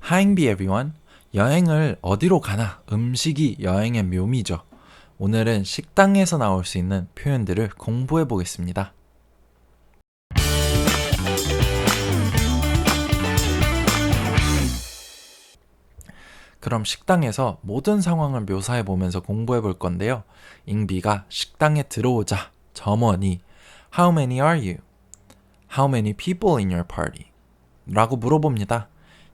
하잉비 everyone. 여행을 어디로 가나 음식이 여행의 묘미죠. 오늘은 식당에서 나올 수 있는 표현들을 공부해 보겠습니다. 그럼 식당에서 모든 상황을 묘사해 보면서 공부해 볼 건데요. 잉비가 식당에 들어오자 점원이 How many are you? How many people in your party? 라고 물어봅니다.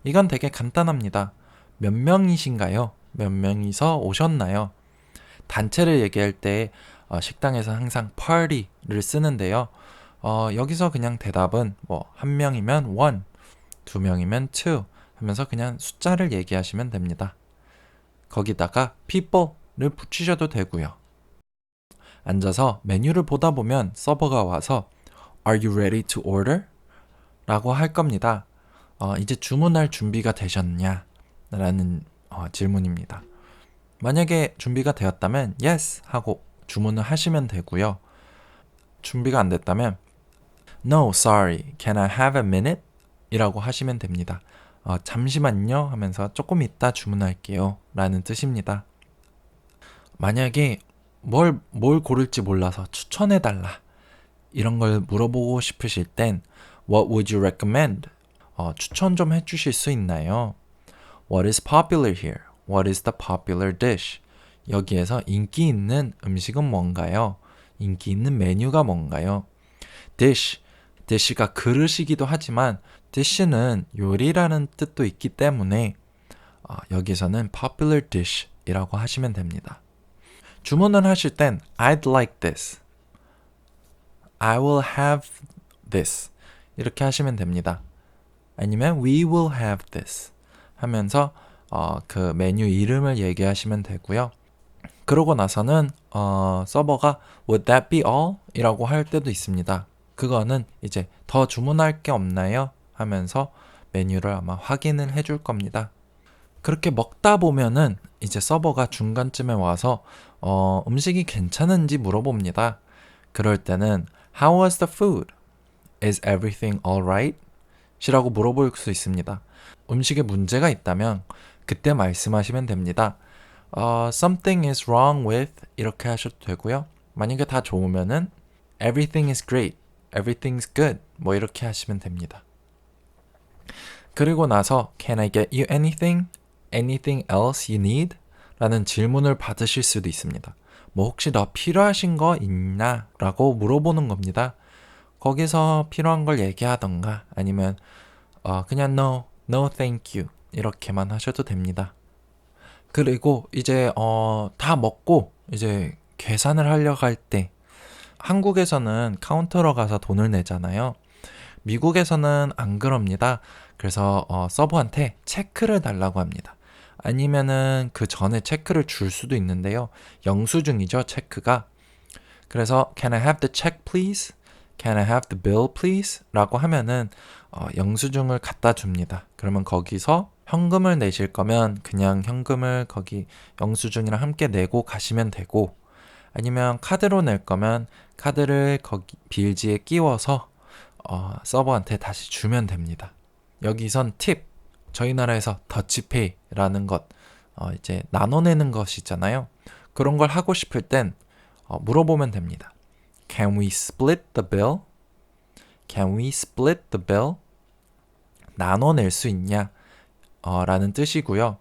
이건 되게 간단합니다. 몇 명이신가요? 몇 명이서 오셨나요? 단체를 얘기할 때 어, 식당에서 항상 party를 쓰는데요. 어, 여기서 그냥 대답은 뭐 한 명이면 one, 두 명이면 two 하면서 그냥 숫자를 얘기하시면 됩니다. 거기다가 people를 붙이셔도 되고요. 앉아서 메뉴를 보다 보면 서버가 와서 Are you ready to order? 라고 할 겁니다. 어, 이제 주문할 준비가 되셨냐? 라는 어, 질문입니다. 만약에 준비가 되었다면 yes 하고 주문을 하시면 되고요. 준비가 안 됐다면 no sorry can I have a minute? 이라고 하시면 됩니다. 어, 잠시만요 하면서 조금 이따 주문할게요 라는 뜻입니다. 만약에 뭘, 뭘 고를지 몰라서 추천해달라 이런 걸 물어보고 싶으실 땐 What would you recommend? 어, 추천 좀 해주실 수 있나요? What is popular here? What is the popular dish? 여기에서 인기 있는 음식은 뭔가요? 인기 있는 메뉴가 뭔가요? dish, dish가 그릇이기도 하지만 dish는 요리라는 뜻도 있기 때문에 어, 여기서는 popular dish이라고 하시면 됩니다. 주문을 하실 땐 I'd like this, I will have this 이렇게 하시면 됩니다. 아니면 we will have this 하면서 어, 그 메뉴 이름을 얘기하시면 되고요. 그러고 나서는 어, 서버가 would that be all? 이라고 할 때도 있습니다. 그거는 이제 더 주문할 게 없나요? 하면서 메뉴를 아마 확인을 해줄 겁니다. 그렇게 먹다 보면은 이제 서버가 중간쯤에 와서 어, 음식이 괜찮은지 물어봅니다. 그럴 때는 How was the food? Is everything alright? 이라고 물어볼 수 있습니다. 음식에 문제가 있다면 그때 말씀하시면 됩니다. 어, something is wrong with 이렇게 하셔도 되고요. 만약에 다 좋으면은 everything is great, everything's good 뭐 이렇게 하시면 됩니다. 그리고 나서 can I get you anything? anything else you need? 라는 질문을 받으실 수도 있습니다. 뭐 혹시 더 필요하신 거 있나? 라고 물어보는 겁니다. 거기서 필요한 걸 얘기하던가 아니면 어, 그냥 no, no thank you 이렇게만 하셔도 됩니다. 그리고 이제 어, 다 먹고 이제 계산을 하려고 할 때 한국에서는 카운터로 가서 돈을 내잖아요. 미국에서는 안 그럽니다. 그래서 어, 서버한테 체크를 달라고 합니다. 아니면은 그 전에 체크를 줄 수도 있는데요. 영수증이죠, 체크가. 그래서 can I have the check please? Can I have the bill please? 라고 하면은 어, 영수증을 갖다 줍니다. 그러면 거기서 현금을 내실 거면 그냥 현금을 거기 영수증이랑 함께 내고 가시면 되고 아니면 카드로 낼 거면 카드를 거기 빌지에 끼워서 어, 서버한테 다시 주면 됩니다. 여기선 팁 저희 나라에서 더치페이라는 것 어, 이제 나눠내는 것이잖아요. 그런 걸 하고 싶을 땐 어, 물어보면 됩니다. Can we split the bill? Can we split the bill? 나눠낼 수 있냐? 어, 라는 뜻이고요.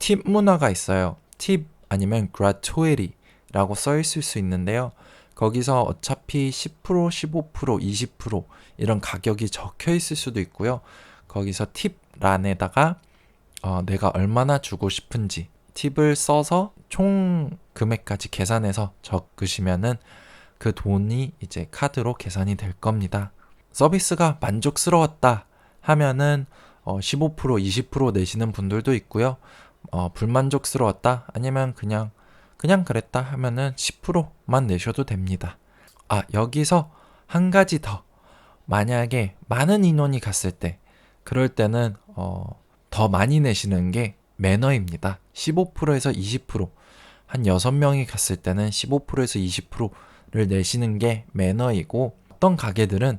팁 문화가 있어요. 팁 아니면 gratuity라고 써 있을 수 있는데요. 거기서 어차피 10%, 15%, 20% 이런 가격이 적혀 있을 수도 있고요. 거기서 팁 란에다가 어, 내가 얼마나 주고 싶은지 팁을 써서 총 금액까지 계산해서 적으시면은 그 돈이 이제 카드로 계산이 될 겁니다. 서비스가 만족스러웠다 하면은 어, 15% 20% 내시는 분들도 있고요. 어, 불만족스러웠다 아니면 그냥 그냥 그랬다 하면은 10%만 내셔도 됩니다. 아, 여기서 한 가지 더. 만약에 많은 인원이 갔을 때 그럴 때는 어, 더 많이 내시는 게 매너입니다. 15%에서 20%. 한 6명이 갔을 때는 15%에서 20% 를 내시는 게 매너이고 어떤 가게들은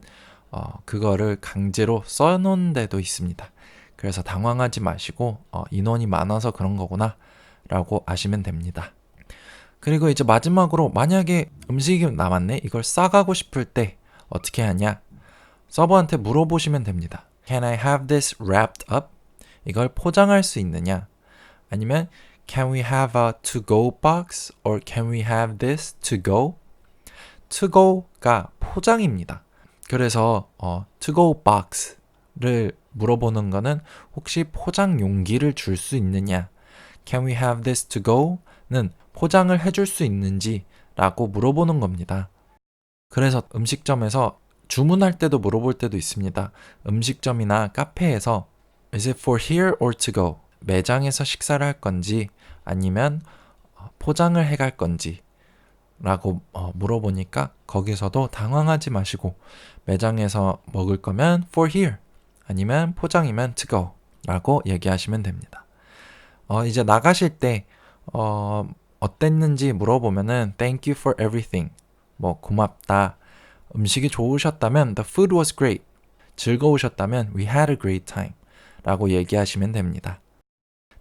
어, 그거를 강제로 써놓은 데도 있습니다. 그래서 당황하지 마시고 어, 인원이 많아서 그런 거구나 라고 아시면 됩니다. 그리고 이제 마지막으로 만약에 음식이 남았네 이걸 싸가고 싶을 때 어떻게 하냐 서버한테 물어보시면 됩니다. Can I have this wrapped up? 이걸 포장할 수 있느냐? 아니면 Can we have a to-go box? or Can we have this to to-go가 포장입니다. 그래서 어, to-go box를 물어보는 거는 혹시 포장 용기를 줄 수 있느냐? Can we have this to go?는 포장을 해줄 수 있는지라고 물어보는 겁니다. 그래서 음식점에서 주문할 때도 물어볼 때도 있습니다. 음식점이나 카페에서 Is it for here or to go? 매장에서 식사를 할 건지 아니면 어, 포장을 해갈 건지 라고 어, 물어보니까 거기서도 당황하지 마시고 매장에서 먹을 거면 for here 아니면 포장이면 to go 라고 얘기하시면 됩니다. 어, 이제 나가실 때 어, 어땠는지 물어보면은 thank you for everything 뭐 고맙다 음식이 좋으셨다면 the food was great 즐거우셨다면 we had a great time 라고 얘기하시면 됩니다.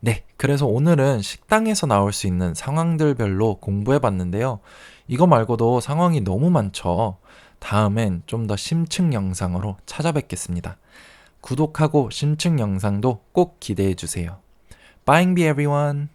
네, 그래서 오늘은 식당에서 나올 수 있는 상황들별로 공부해 봤는데요. 이거 말고도 상황이 너무 많죠. 다음엔 좀 더 심층 영상으로 찾아뵙겠습니다. 구독하고 심층 영상도 꼭 기대해 주세요. Bye, everyone.